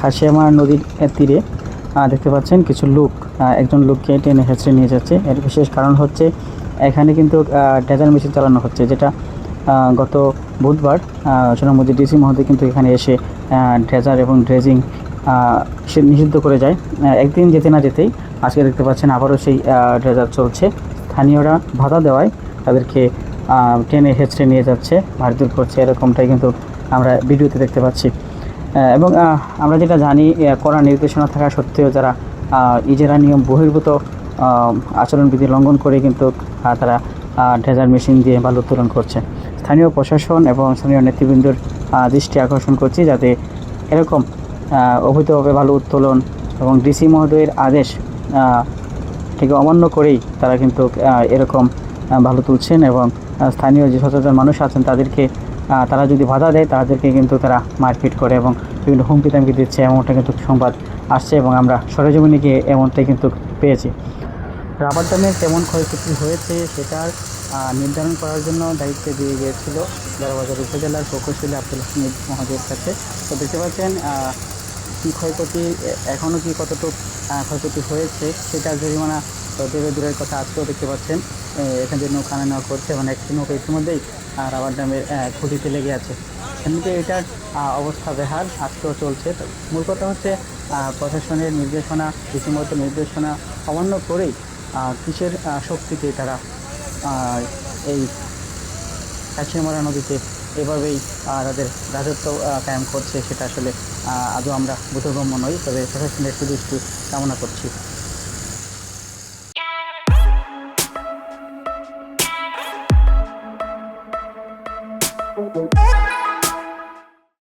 খাসিয়ামা নদীর তীরে দেখতে পাচ্ছেন কিছু লোক একজন লোককে টেনে হেঁচড়ে নিয়ে যাচ্ছে। এর বিশেষ কারণ হচ্ছে এখানে কিন্তু ডেজার মেশিন চালানো হচ্ছে, যেটা গত বুধবার সোনামুদ্দি ডিসি মহোদয় কিন্তু এখানে এসে ড্রেজার এবং ড্রেজিং সে নিষিদ্ধ করে যায়। একদিন যেতে না যেতেই আজকে দেখতে পাচ্ছেন আবারও সেই ড্রেজার চলছে। স্থানীয়রা ভাতা দেওয়ায় তাদেরকে টেনে হেঁচড়ে নিয়ে যাচ্ছে, মারধর করছে। এরকমটাই কিন্তু আমরা ভিডিওতে দেখতে পাচ্ছি। এবং আমরা যেটা জানি কড়া নির্দেশনা থাকা সত্ত্বেও যারা ইজেরা নিয়ম বহির্ভূত আচরণবিধি লঙ্ঘন করে কিন্তু তারা ড্রেজার মেশিন দিয়ে বালু উত্তোলন করছে। স্থানীয় প্রশাসন এবং স্থানীয় নেতৃবৃন্দর দৃষ্টি আকর্ষণ করছি যাতে এরকম অবৈধভাবে বালু উত্তোলন এবং ডিসি মহোদয়ের আদেশ থেকে অমান্য করেই তারা কিন্তু এরকম ভালো তুলছেন এবং স্থানীয় যে সচেতন মানুষ আছেন তাদেরকে তারা যদি বাধা দেয়, তাদেরকে কিন্তু তারা মারপিট করে এবং বিভিন্ন হুমকি তামকি দিচ্ছে, এমনটা কিন্তু সংবাদ আসছে এবং আমরা সরেজমিনে গিয়ে এমনটাই কিন্তু পেয়েছি। রাবার ড্যামের কেমন ক্ষয়ক্ষতি হয়েছে সেটার নির্ধারণ করার জন্য দায়িত্ব দিয়ে গিয়েছিল বড়বাজার উপজেলার প্রকৌশলী আব্দুল হামিদ মহাজের কাছে। তো দেখতে পাচ্ছেন কী ক্ষয়ক্ষতি এখনও কি কতটুকু ক্ষয়ক্ষতি হয়েছে, সেটা জরিমানা দূরে দূরের কথা আজকেও দেখতে পাচ্ছেন। এখান থেকে নৌকা আনা নেওয়া করছে মানে একটি নৌকা ইতিমধ্যেই রাবার ড্যামের খুঁটিতে লেগে আছে। এমনিতে এটার অবস্থা বেহাল, আজকেও চলছে। মূল কথা হচ্ছে প্রশাসনের নির্দেশনা রীতিমতো নির্দেশনা অমান্য করেই কিসের শক্তিতে তারা এই কাছিয়ামারা নদীতে এভাবেই তাদের রাজত্ব কায়েম করছে, সেটা আসলে আজও আমরা বোধগম্য নই, তবে প্রশাসনের সুদৃষ্টি কামনা করছি Thank you.